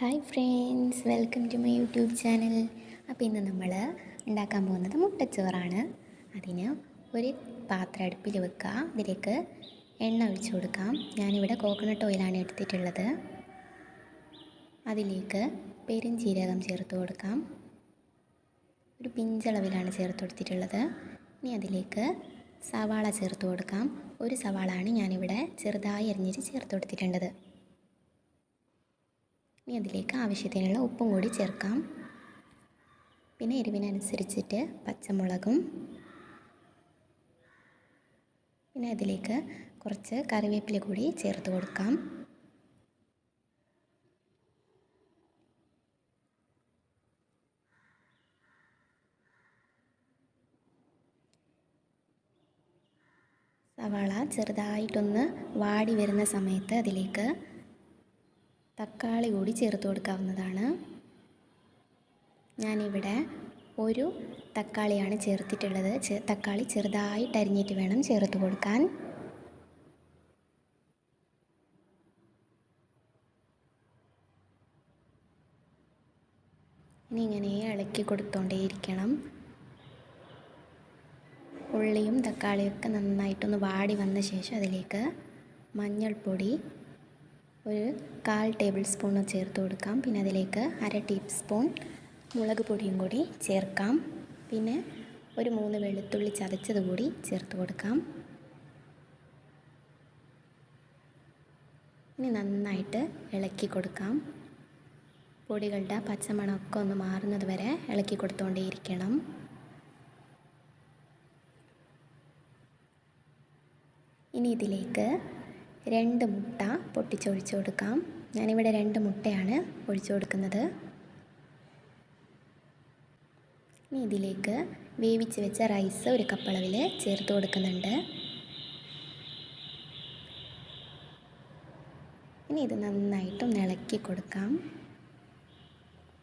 Hi friends welcome to my YouTube channel അപ്പോൾ ഇന്ന് നമ്മൾ ഉണ്ടാക്കാൻ പോകുന്നത് മുട്ടച്ചോറാണ്. അതിന് ഒരു പാത്രം അടുപ്പിൽ വെക്കുക. അതിലേക്ക് എണ്ണ ഒഴിച്ചു കൊടുക്കാം. ഞാനിവിടെ കോക്കനട്ട് ഓയിലാണ് എടുത്തിട്ടുള്ളത്. അതിലേക്ക് പെരുംജീരകം ചേർത്ത് കൊടുക്കാം. ഒരു പിഞ്ചളവിലാണ് ചേർത്ത് കൊടുത്തിട്ടുള്ളത്. ഇനി അതിലേക്ക് സവാള ചേർത്ത് കൊടുക്കാം. ഒരു സവാളാണ് ഞാനിവിടെ ചെറുതായി അരിഞ്ഞിട്ട് ചേർത്ത് കൊടുത്തിട്ടുള്ളത്. ഇനി അതിലേക്ക് ആവശ്യത്തിനുള്ള ഉപ്പും കൂടി ചേർക്കാം. പിന്നെ എരിവിനനുസരിച്ചിട്ട് പച്ചമുളകും. പിന്നെ അതിലേക്ക് കുറച്ച് കറിവേപ്പില കൂടി ചേർത്ത് കൊടുക്കാം. സവാള ചെറുതായിട്ടൊന്ന് വാടി വരുന്ന സമയത്ത് അതിലേക്ക് തക്കാളി കൂടി ചേർത്ത് കൊടുക്കാവുന്നതാണ്. ഞാനിവിടെ ഒരു തക്കാളിയാണ് ചേർത്തിട്ടുള്ളത്. തക്കാളി ചെറുതായിട്ട് അരിഞ്ഞിട്ട് വേണം ചേർത്ത് കൊടുക്കാൻ. ഇനി ഇങ്ങനെ ഇളക്കി കൊടുത്തോണ്ടേയിരിക്കണം. ഉള്ളിയും തക്കാളിയൊക്കെ നന്നായിട്ടൊന്ന് വാടി വന്ന ശേഷം അതിലേക്ക് മഞ്ഞൾപ്പൊടി ഒരു കാൽ ടേബിൾ സ്പൂൺ ചേർത്ത് കൊടുക്കാം. പിന്നെ അതിലേക്ക് അര ടീസ്പൂൺ മുളക് പൊടിയും കൂടി ചേർക്കാം. പിന്നെ ഒരു മൂന്ന് വെളുത്തുള്ളി ചതച്ചത് കൂടി ചേർത്ത് കൊടുക്കാം. ഇനി നന്നായിട്ട് ഇളക്കി കൊടുക്കാം. പൊടികളുടെ പച്ചമണമൊക്കെ ഒന്ന് മാറുന്നത് വരെ ഇളക്കി കൊടുത്തുകൊണ്ടേയിരിക്കണം ഇനി ഇതിലേക്ക് രണ്ട് മുട്ട പൊട്ടിച്ചൊഴിച്ചു കൊടുക്കാം. ഞാനിവിടെ രണ്ട് മുട്ടയാണ് ഒഴിച്ചു കൊടുക്കുന്നത്. ഇനി ഇതിലേക്ക് വേവിച്ച് വെച്ച റൈസ് ഒരു കപ്പളവിൽ ചേർത്ത് കൊടുക്കുന്നുണ്ട്. ഇനി ഇത് നന്നായിട്ടും ഇളക്കി കൊടുക്കാം.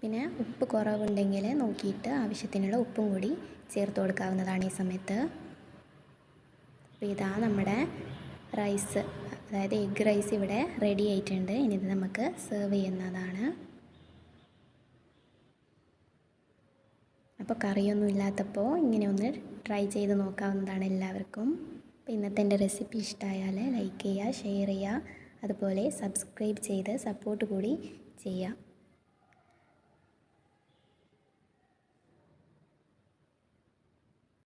പിന്നെ ഉപ്പ് കുറവുണ്ടെങ്കിൽ നോക്കിയിട്ട് ആവശ്യത്തിനുള്ള ഉപ്പും കൂടി ചേർത്ത് കൊടുക്കാവുന്നതാണ് ഈ സമയത്ത്. അപ്പോൾ ഇതാ നമ്മുടെ റൈസ് അതായത് എഗ് റൈസ് ഇവിടെ റെഡി ആയിട്ടുണ്ട്. ഇനി ഇത് നമുക്ക് സെർവ് ചെയ്യുന്നതാണ്. അപ്പോൾ കറിയൊന്നും ഇല്ലാത്തപ്പോൾ ഇങ്ങനെ ഒന്ന് ട്രൈ ചെയ്ത് നോക്കാവുന്നതാണ് എല്ലാവർക്കും. അപ്പോൾ ഇന്നത്തെ എന്റെ റെസിപ്പി ഇഷ്ടമായാൽ ലൈക്ക് ചെയ്യുക ഷെയർ ചെയ്യുക അതുപോലെ സബ്സ്ക്രൈബ് ചെയ്ത് സപ്പോർട്ട് കൂടി ചെയ്യുക.